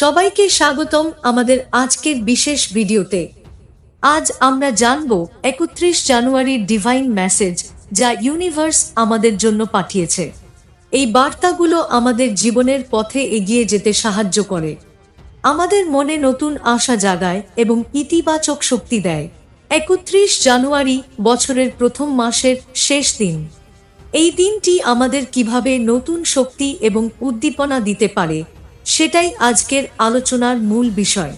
সবাইকে স্বাগতম আমাদের আজকের বিশেষ ভিডিওতে। আজ আমরা জানব একত্রিশ জানুয়ারির ডিভাইন মেসেজ যা ইউনিভার্স আমাদের জন্য পাঠিয়েছে। এই বার্তাগুলো আমাদের জীবনের পথে এগিয়ে যেতে সাহায্য করে। আমাদের মনে নতুন আশা জাগায় এবং ইতিবাচক শক্তি দেয়। একত্রিশ জানুয়ারি বছরের প্রথম মাসের শেষ দিন। এই দিনটি আমাদের কীভাবে নতুন শক্তি এবং উদ্দীপনা দিতে পারে সেটাই আজকের আলোচনার মূল বিষয়।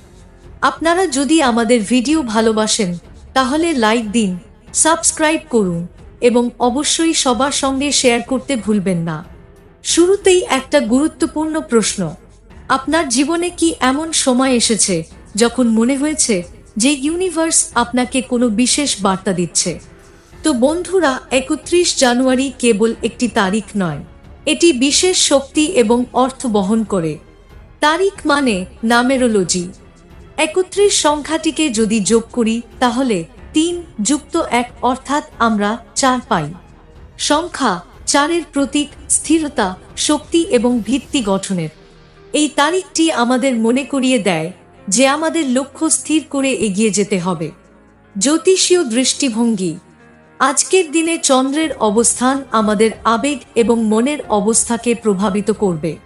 আপনারা যদি আমাদের ভিডিও ভালোবাসেন, তাহলে লাইক দিন, সাবস্ক্রাইব করুন, এবং অবশ্যই সবার সঙ্গে শেয়ার করতে ভুলবেন না। শুরুতেই একটা গুরুত্বপূর্ণ প্রশ্ন। আপনার জীবনে কি এমন সময় এসেছে, যখন মনে হয়েছে যে ইউনিভার্স আপনাকে কোনো বিশেষ বার্তা দিচ্ছে? তো বন্ধুরা, একত্রিশ জানুয়ারি কেবল একটি তারিখ নয়। এটি বিশেষ শক্তি এবং অর্থ বহন করে। তারিখ মানে নামেরোলজি। একত্রিশ সংখ্যাটিকে যদি যোগ করি, তাহলে তিন যুক্ত এক অর্থাৎ আমরা চার পাই। সংখ্যা চারের প্রতীক, স্থিরতা, শক্তি এবং ভিত্তি গঠনের। এই তারিখটি আমাদের মনে করিয়ে দেয় যে আমাদের লক্ষ্য স্থির করে এগিয়ে যেতে হবে। জ্যোতিষীয় দৃষ্টিভঙ্গি। আজকের দিনে চন্দ্রের অবস্থান আমাদের আবেগ এবং মনের অবস্থাকে প্রভাবিত করবে।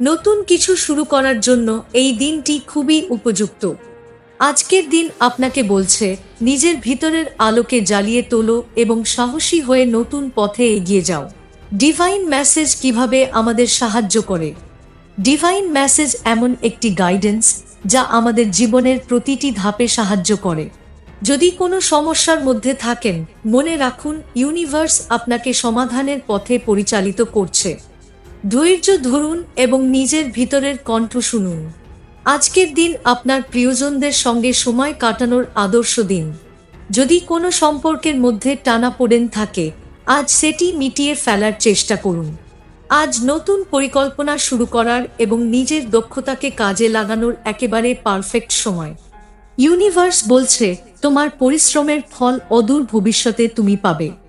নতুন কিছু শুরু করার জন্য এই দিনটি খুবই উপযুক্ত। আজকের দিন আপনাকে বলছে, নিজের ভিতরের আলোকে জ্বালিয়ে তোলো এবং সাহসী হয়ে নতুন পথে এগিয়ে যাও। ডিভাইন মেসেজ কীভাবে আমাদের সাহায্য করে? ডিভাইন মেসেজ এমন একটি গাইডেন্স যা আমাদের জীবনের প্রতিটি ধাপে সাহায্য করে। যদি কোনো সমস্যার মধ্যে থাকেন, মনে রাখুন ইউনিভার্স আপনাকে সমাধানের পথে পরিচালিত করছে। ধৈর্য ধরুন এবং নিজের ভিতরের কণ্ঠ শুনুন। আজকের দিন আপনার প্রিয়জনদের সঙ্গে সময় কাটানোর আদর্শ দিন। যদি কোনো সম্পর্কের মধ্যে টানাপোড়েন থাকে, আজ সেটি মিটিয়ে ফেলার চেষ্টা করুন। আজ নতুন পরিকল্পনা শুরু করার এবং নিজের দক্ষতাকে কাজে লাগানোর একেবারে পারফেক্ট সময়। ইউনিভার্স বলছে, তোমার পরিশ্রমের ফল অদূর ভবিষ্যতে তুমি পাবে।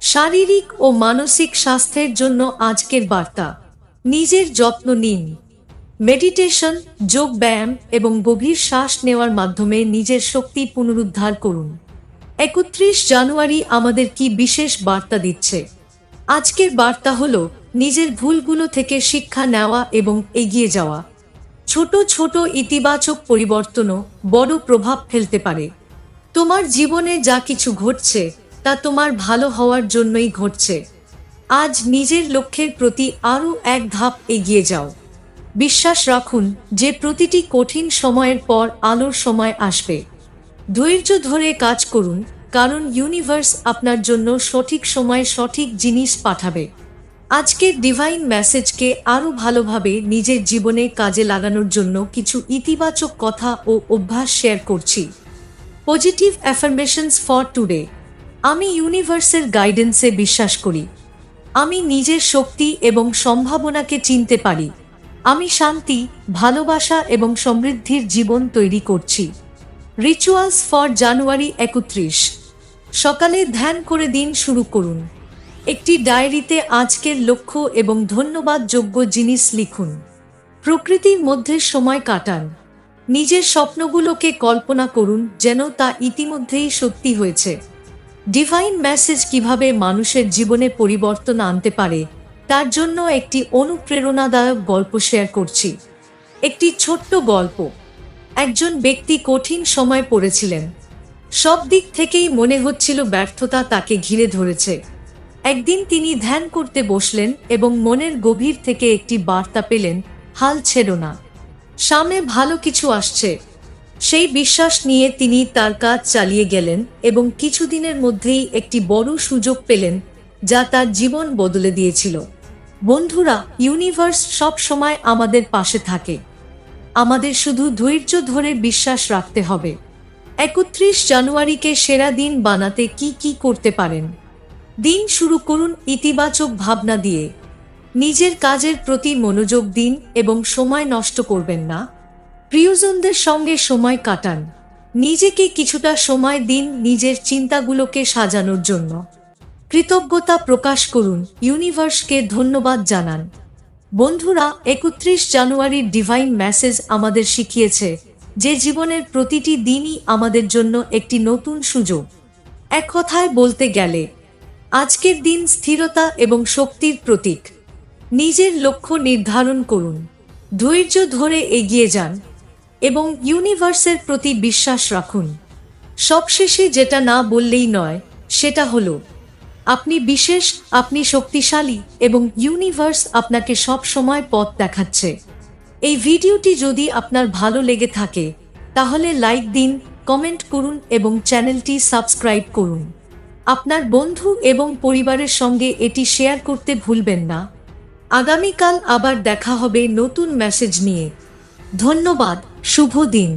শারীরিক ও মানসিক স্বাস্থ্যের জন্য আজকের বার্তা। নিজের যত্ন নিন। মেডিটেশন, যোগ ব্যায়াম এবং গভীর শ্বাস নেওয়ার মাধ্যমে নিজের শক্তি পুনরুদ্ধার করুন। একত্রিশ জানুয়ারি আমাদের কি বিশেষ বার্তা দিচ্ছে? আজকের বার্তা হল, নিজের ভুলগুলো থেকে শিক্ষা নেওয়া এবং এগিয়ে যাওয়া। ছোট ছোট ইতিবাচক পরিবর্তনও বড় প্রভাব ফেলতে পারে। তোমার জীবনে যা কিছু ঘটছে তা তোমার ভালো হওয়ার জন্যই ঘটছে। আজ নিজের লক্ষ্যের প্রতি আরও এক ধাপ এগিয়ে যাও। বিশ্বাস রাখুন যে প্রতিটি কঠিন সময়ের পর আলোর সময় আসবে। ধৈর্য ধরে কাজ করুন, কারণ ইউনিভার্স আপনার জন্য সঠিক সময়ে সঠিক জিনিস পাঠাবে। আজকের ডিভাইন মেসেজকে আরও ভালোভাবে নিজের জীবনে কাজে লাগানোর জন্য কিছু ইতিবাচক কথা ও অভ্যাস শেয়ার করছি। পজিটিভ অ্যাফার্মেশনস ফর টুডে আমি ইউনিভার্সের গাইডেন্সে বিশ্বাস করি। আমি নিজের শক্তি এবং সম্ভাবনাকে চিনতে পারি। আমি শান্তি, ভালোবাসা এবং সমৃদ্ধির জীবন তৈরি করছি। রিচুয়ালস ফর জানুয়ারি একত্রিশ। সকালে ধ্যান করে দিন শুরু করুন। একটি ডায়েরিতে আজকের লক্ষ্য এবং ধন্যবাদযোগ্য জিনিস লিখুন। প্রকৃতির মধ্যে সময় কাটান। নিজের স্বপ্নগুলোকে কল্পনা করুন যেন তা ইতিমধ্যেই সত্যি হয়েছে। ডিভাইন মেসেজ কীভাবে মানুষের জীবনে পরিবর্তন আনতে পারে, তার জন্য একটি অনুপ্রেরণাদায়ক গল্প শেয়ার করছি। একটি ছোট্ট গল্প। একজন ব্যক্তি কঠিন সময় পড়েছিলেন। সব দিক থেকেই মনে হচ্ছিল ব্যর্থতা তাকে ঘিরে ধরেছে। একদিন তিনি ধ্যান করতে বসলেন এবং মনের গভীর থেকে একটি বার্তা পেলেন, হাল ছেড়ো না। সামনে ভালো কিছু আসছে। সেই বিশ্বাস নিয়ে তিনি তার কাজ চালিয়ে গেলেন এবং কিছুদিনের মধ্যেই একটি বড় সুযোগ পেলেন যা তার জীবন বদলে দিয়েছিল। বন্ধুরা ইউনিভার্স সব সময় আমাদের পাশে থাকে। আমাদের শুধু ধৈর্য ধরে বিশ্বাস রাখতে হবে। একত্রিশ জানুয়ারিকে সেরা দিন বানাতে কি কি করতে পারেন? দিন শুরু করুন ইতিবাচক ভাবনা দিয়ে। নিজের কাজের প্রতি মনোযোগ দিন এবং সময় নষ্ট করবেন না। প্রিয়জনদের সঙ্গে সময় কাটান। নিজেকে কিছুটা সময় দিন নিজের চিন্তাগুলোকে সাজানোর জন্য। কৃতজ্ঞতা প্রকাশ করুন, ইউনিভার্সকে ধন্যবাদ জানান। বন্ধুরা, একত্রিশ জানুয়ারির ডিভাইন মেসেজ আমাদের শিখিয়েছে যে জীবনের প্রতিটি দিনই আমাদের জন্য একটি নতুন সুযোগ। এক কথায় বলতে গেলে, আজকের দিন স্থিরতা এবং শক্তির প্রতীক। নিজের লক্ষ্য নির্ধারণ করুন। ধৈর্য ধরে এগিয়ে যান। এবং ইউনিভার্সের প্রতি বিশ্বাস রাখুন। সবশেষে যেটা না বললেই নয়, সেটা হলো, আপনি বিশেষ, আপনি শক্তিশালী এবং ইউনিভার্স আপনাকে সব সময় পথ দেখাচ্ছে। এই ভিডিওটি যদি আপনার ভালো লেগে থাকে, তাহলে লাইক দিন, কমেন্ট করুন এবং চ্যানেলটি সাবস্ক্রাইব করুন। আপনার বন্ধু এবং পরিবারের সঙ্গে এটি শেয়ার করতে ভুলবেন না। আগামীকাল আবার দেখা হবে নতুন মেসেজ নিয়ে। ধন্যবাদ। শুভ দিন।